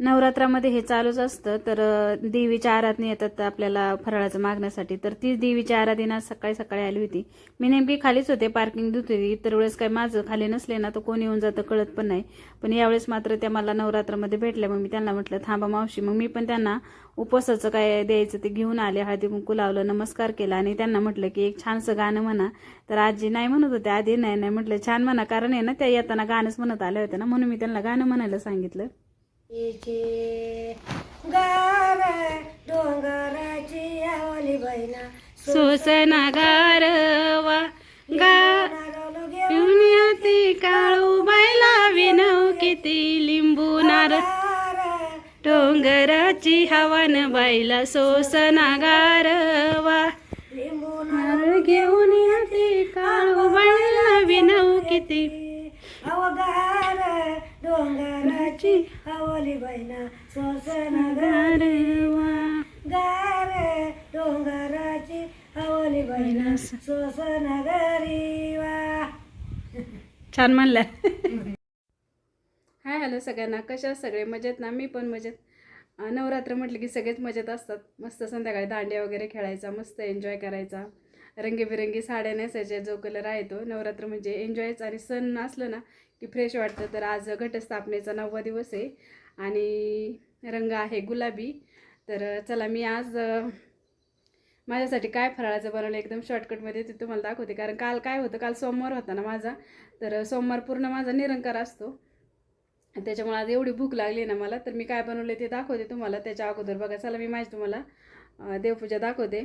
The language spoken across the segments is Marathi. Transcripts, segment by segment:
नवरात्रामध्ये हे चालूच असतं. तर देवीच्या आराधने येतात आपल्याला फराळाचं मागण्यासाठी. तर तीच देवीची आराधना सकाळी सकाळी आली होती. मी नेमकी खालीच होते पार्किंग धुत होती इतर वेळेस काय माझं खाली नसले ना तर कोण येऊन जातं कळत पण नाही. पण यावेळेस मात्र त्या मला नवरात्रामध्ये भेटल्या. मग मी त्यांना म्हटलं थांबा मावशी. मग मी पण त्यांना उपवासाचं काय द्यायचं ते घेऊन आले. हळदी कुंकू लावलं नमस्कार केला. आणि त्यांना म्हटलं की एक छानसं गाणं म्हणा. तर आजी नाही म्हणत होते आधी नाही नाही. म्हटलं छान म्हणा. कारण आहे ना त्या येताना गाणंच म्हणत आले होते ना. म्हणून मी त्यांना गाणं म्हणायला सांगितलं. इथे गार डोंगराची आवली बहिणा. सोसना गारवा गा पुण्याती काळू बायला विनव किती लिंबू नार. डोंगराची हवन बाईला सोसना गारवा लिंबू नारळ घेऊन येते काळू बाईला विनव किती अवगार डोंगराची सोसना गारवा गार डोंगराची सोसना गरीवा छान म्हणलं हाय हॅलो सगळ्यांना. कशा सगळे? मजेत ना? मी पण मजेत. नवरात्र म्हटलं की सगळेच मजेत असतात. मस्त संध्याकाळी दांड्या वगैरे खेळायचा मस्त एन्जॉय करायचा. रंगीबिरंगी साड्या नेसायच्या जो कलर आहे तो. नवरात्र म्हणजे एन्जॉयच. आणि सण असलं ना की फ्रेश वाटतं. तर आज घटस्थापनेचा नववा दिवस आहे. आणि रंग आहे गुलाबी. तर चला मी आज माझ्यासाठी काय फराळाचं बनवलं एकदम शॉर्टकटमध्ये ते तुम्हाला दाखवते. कारण काल काय होतं काल सोमवार होता ना माझा. तर सोमवार पूर्ण माझा निरंकार असतो. त्याच्यामुळे आज एवढी भूक लागली ना मला. तर मी काय बनवले ते दाखवते तुम्हाला. त्याच्या अगोदर बघा चला मी माझी तुम्हाला देवपूजा दाखवते.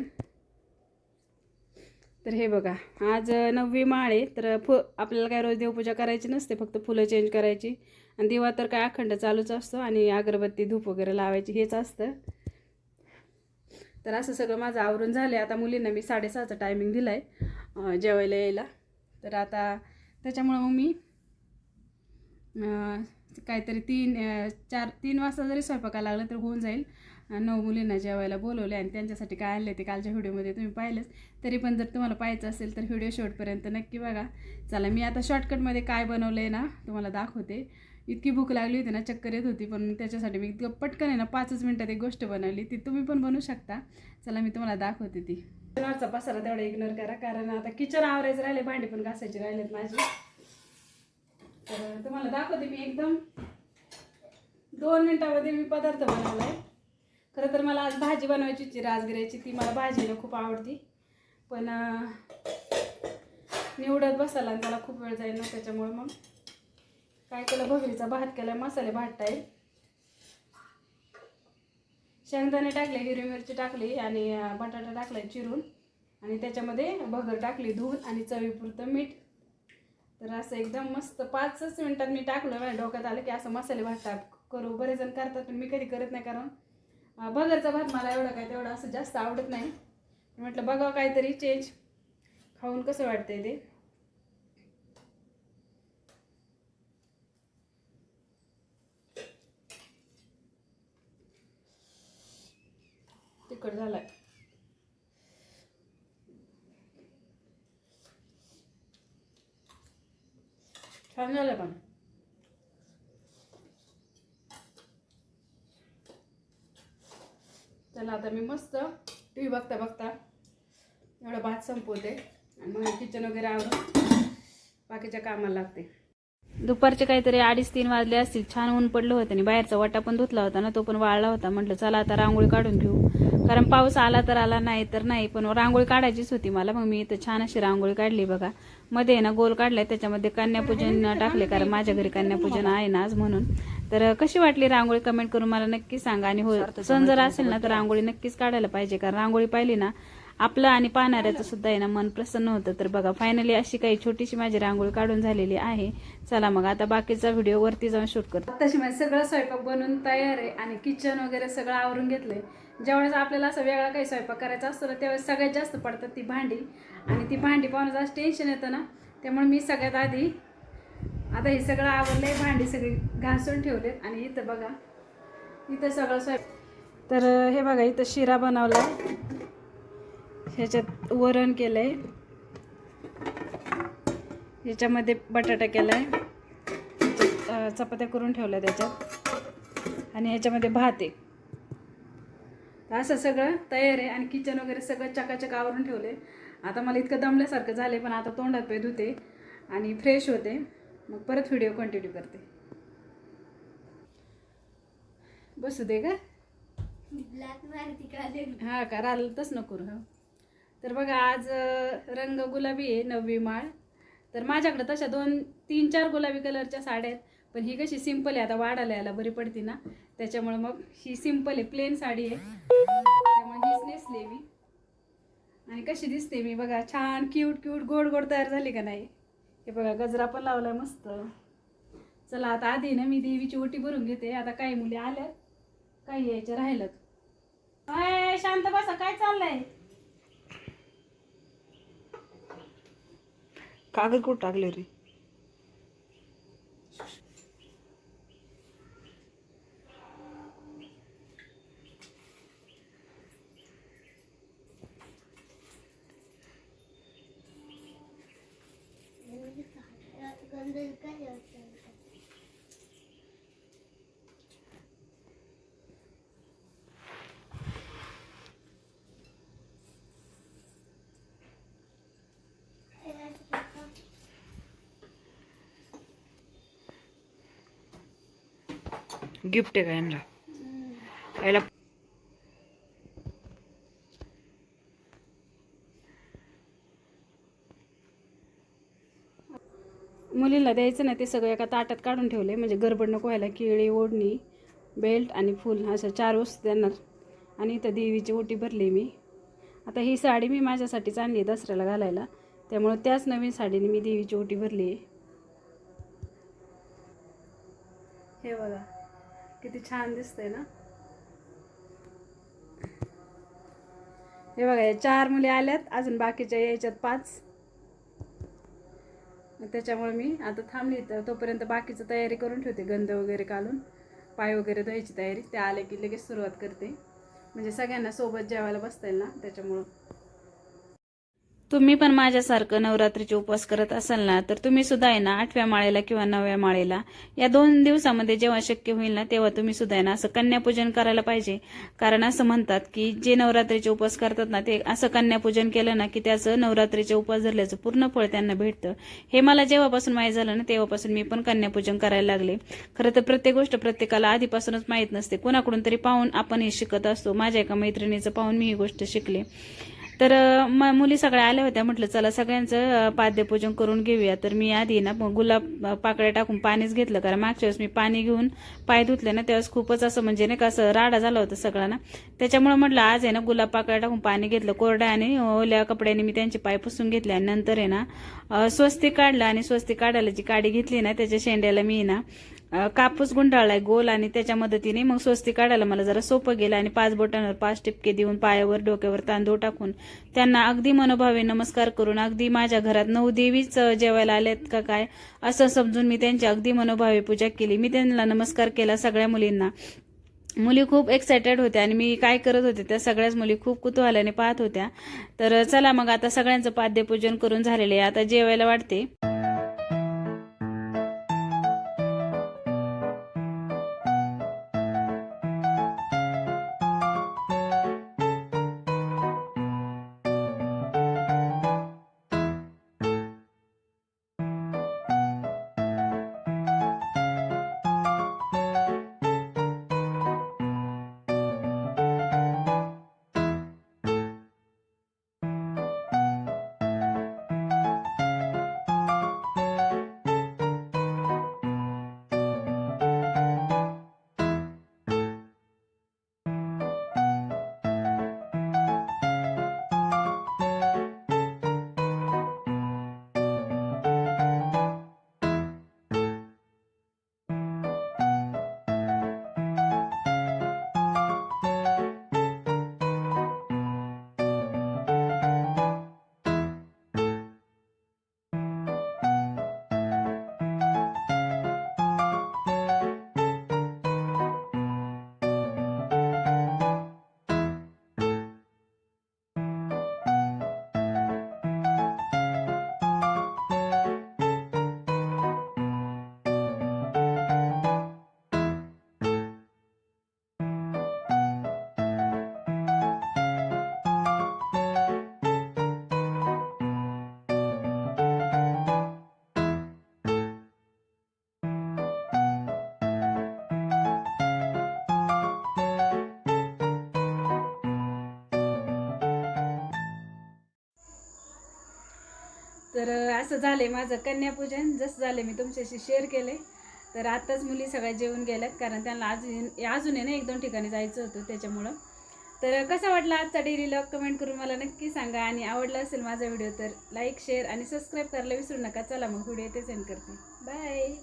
तर हे बघा आज नववी माळ आहे. तर फु आपल्याला काय रोज देवपूजा करायची नसते फक्त फुलं चेंज करायची. आणि दिवा तर काय अखंड चालूच असतो आणि अगरबत्ती धूप वगैरे लावायची हेच असतं. तर असं सगळं माझं आवरून झालं आहे आता मुलींना मी साडेसहाचा टायमिंग दिला आहे जेवायला यायला. तर आता त्याच्यामुळं मग मी काहीतरी तीन चार तीन वाजता जरी स्वयंपाकाला लागलं तर होऊन जाईल. नऊ मुलींना जेवायला बोलवले आणि त्यांच्यासाठी काय आणले ते कालच्या व्हिडिओमध्ये तुम्ही पाहिलंच. तरी पण जर तुम्हाला पाहायचं असेल तर व्हिडिओ शेवटपर्यंत नक्की बघा. चला मी आता शॉर्टकटमध्ये काय बनवलं आहे ना तुम्हाला दाखवते. इतकी भूक लागली होती ना चक्कर येत होती पण त्याच्यासाठी मी इतकं पटकन आहे ना पाचच मिनटात एक गोष्ट बनवली. ती तुम्ही पण बनवू शकता. चला मी तुम्हाला दाखवते ती. किचनवरचा पसारा तेवढा इग्नोर करा कारण आता किचन आवरायचं राहिले भांडी पण घासायची राहिलेत माझी. तर तुम्हाला दाखवते मी एकदम. दोन मिनटामध्ये मी पदार्थ बनवला आहे खरं तर मला आज भाजी बनवायची होती राजगिऱ्याची ती मला भाजीला खूप आवडती. पण निवडत बसायला आणि त्याला खूप वेळ जाईल ना त्याच्यामुळे मग. काय केलं? भगरीचा भात केला मसाले भात टाईप शेंगदाणे टाकले हिरवी मिरची टाकली आणि बटाटा टाकला चिरून. आणि त्याच्यामध्ये भगर टाकली धुवून आणि चवीपुरतं मीठ. तर असं एकदम मस्त पाचच मिनिटात मी टाकलं माझ्या डोक्यात आलं की असं मसाले भात टाक करू. बरेच जण करतात पण मी कधी करत नाही कारण भगरचा भात मला एवढं काय तेवढं असं जास्त आवडत नाही. म्हटलं बघावं काहीतरी चेंज खाऊन कसं वाटतंय ते? तिखट झालाय. छान झालं पण. चला आता मी मस्त टी व्ही बघता बघता एवढा भात संपवते आणि मग किचन वगैरे आवडून बाकीच्या कामाला लागते. दुपारचे काहीतरी अडीच तीन वाजले असतील. छान ऊन पडलं होतं आणि बाहेरचा वाटा पण धुतला होता ना तो पण वाळला होता. म्हटलं चला आता रांगोळी काढून घेऊ. कारण पाऊस आला तर आला नाही तर नाही. पण रांगोळी काढायचीच होती मला. मग मी इथं छान अशी रांगोळी काढली बघा. मध्ये आहे ना गोल काढलाय. त्याच्यामध्ये कन्यापूजन टाकले कारण माझ्या घरी कन्यापूजन आहे ना आज म्हणून. तर कशी वाटली रांगोळी? कमेंट करून मला नक्की सांगा. आणि हो सण जर असेल ना तर रांगोळी नक्कीच काढायला पाहिजे. कारण रांगोळी पाहिली ना आपलं आणि पाहणाऱ्याचं सुद्धा आहे ना मन प्रसन्न होतं. तर बघा फायनली अशी काही छोटीशी माझी रांगोळी काढून झालेली आहे. चला मग आता बाकीचा व्हिडिओ वरती जाऊन शूट करतो. आताशी माझं सगळं स्वयंपाक बनवून तयार आहे आणि किचन वगैरे सगळं आवरून घेतलंय. ज्यावेळेस आपल्याला असं वेगळा काही स्वयंपाक करायचा असतो ना त्यावेळेस सगळ्यात जास्त पडतात ती भांडी. आणि ती भांडी पाहून जास्त टेन्शन येतं ना. त्यामुळे मी सगळ्यात आधी आता हे सगळं आवडलं आहे भांडी सगळी घासून ठेवलेत. आणि इथं बघा इथं सगळं स्वयं तर हे बघा इथं शिरा बनवलाय. ह्याच्यात वरण केलं आहे ह्याच्यामध्ये बटाटा केला आहे चपात्या करून ठेवल्या त्याच्यात आणि ह्याच्यामध्ये भात आहे. तर असं सगळं तयार आहे. आणि किचन वगैरे सगळं चकाचक आवरून ठेवले आता मला इतकं दमल्यासारखं झालं पण आता तोंडात पाय धुते आणि फ्रेश होते. मग परत व्हिडिओ कंटिन्यू करते. बसू दे का हा का? राहिलंच नको करू तर बघा आज रंग गुलाबी आहे नववी माळ. तर माझ्याकडे तशा दोन तीन चार गुलाबी कलरच्या साड्या आहेत. पण ही कशी सिंपल आहे आता वाढायला यायला बरी पडते ना. त्याच्यामुळे मग ही सिंपल आहे प्लेन साडी आहे. त्यामुळे हीच नेसली मी. आणि कशी दिसते मी बघा छान क्यूट क्यूट गोड गोड तयार झाली का नाही. हे बघा गजरा पण लावलाय मस्त. चला आता आधी ना मी देवीची ओटी भरून घेते. आता काही मुली आल्यात काही यायच्या राहिल्यात. अय, शांत बसा काय चाललंय? कागद कुठं टाकले रे? गिफ्ट आहे का यांना? याला मुलीला द्यायचं ना ते सगळं एका ताटात काढून ठेवले. म्हणजे गडबड नको व्हायला केळी ओढणी बेल्ट आणि फुल अशा चार वस्तू देणार. आणि इथं देवीची ओटी भरली मी. आता ही साडी मी माझ्यासाठीच आणली आहे दसऱ्याला घालायला. त्यामुळं त्याच नवीन साडीने मी देवीची ओटी भरली आहे. हे बघा. किती छान दिसतंय ना? हे बघा या चार मुली आल्यात. अजून बाकीच्या यायच्यात पाच. त्याच्यामुळे मी आता थांबली तर तोपर्यंत बाकीचं तयारी करून ठेवते. गंध वगैरे काढून. पाय वगैरे धुवायची तयारी. ते आले की लगेच सुरुवात करते. म्हणजे सगळ्यांना सोबत जेवायला बसता येईल ना? त्याच्यामुळं. तुम्ही पण माझ्यासारखं नवरात्रीचे उपवास करत असाल ना तर तुम्ही सुद्धा आहे ना आठव्या माळेला किंवा नवव्या माळेला या दोन दिवसामध्ये जेव्हा शक्य होईल ना तेव्हा तुम्ही सुद्धा आहे ना असं कन्यापूजन करायला पाहिजे. कारण असं म्हणतात की जे नवरात्रीचे उपवास करतात ना ते असं कन्यापूजन केलं ना की त्याचं नवरात्रीचे उपवास धरल्याचं पूर्ण फळ त्यांना भेटतं. हे मला जेव्हापासून माहीत झालं ना तेव्हापासून मी पण कन्यापूजन करायला लागले. खरं तर प्रत्येक गोष्ट प्रत्येकाला आधीपासूनच माहीत नसते. कोणाकडून तरी पाहून आपण हे शिकत असतो. माझ्या एका मैत्रिणीचं पाहून मी ही गोष्ट शिकले. तर मुली सगळ्या आल्या होत्या. म्हटलं चला सगळ्यांचं पाद्यपूजन करून घेऊया. तर मी आधी ना मग गुलाब पाकळ्या टाकून पाणीच घेतलं. कारण मागच्या वेळेस मी पाणी घेऊन पाय धुतले ना त्यावेळेस खूपच असं म्हणजे नाही का असं राडा झाला होता सगळा ना. त्याच्यामुळे म्हटलं आज आहे ना गुलाब पाकळ्या टाकून पाणी घेतलं. कोरड्या आणि ओल्या कपड्याने मी त्यांचे पाय पुसून घेतले. आणि नंतर आहे ना स्वस्ती काढलं. आणि स्वस्ती काढायला जी काडी घेतली ना त्याच्या शेंड्याला मी ना कापूस गुंडाळलाय गोल आणि त्याच्या मदतीने मग स्वस्ती काढायला मला जरा सोपं गेलं आणि पाच बोटांवर पाच टिपके देऊन पायावर डोक्यावर तांदूळ टाकून त्यांना अगदी मनोभावे नमस्कार करून अगदी माझ्या घरात नऊ देवीच जेवायला आल्यात का काय असं समजून मी त्यांची अगदी मनोभावे पूजा केली. मी त्यांना नमस्कार केला सगळ्या मुलींना. मुली खूप एक्सायटेड होत्या आणि मी काय करत होते त्या सगळ्याच मुली खूप कुतूहलाने पाहत होत्या. तर चला मग आता सगळ्यांचं पाद्यपूजन करून झालेले आहे. आता जेवायला वाटते. तर असं झालं आहे माझं कन्यापूजन. जसं झालं मी तुमच्याशी शेअर केले तर आत्ताच मुली सगळ्या जेवून गेल्यात. कारण त्यांना अजून अजून आहे ना एक दोन ठिकाणी जायचं होतं त्याच्यामुळं. तर कसा वाटला आजचा डेली लॉग कमेंट करून मला नक्की सांगा. आणि आवडला असेल माझा व्हिडिओ तर लाईक शेअर आणि सबस्क्राईब करायला विसरू नका. चला मग व्हिडिओ ते सेंड करते. बाय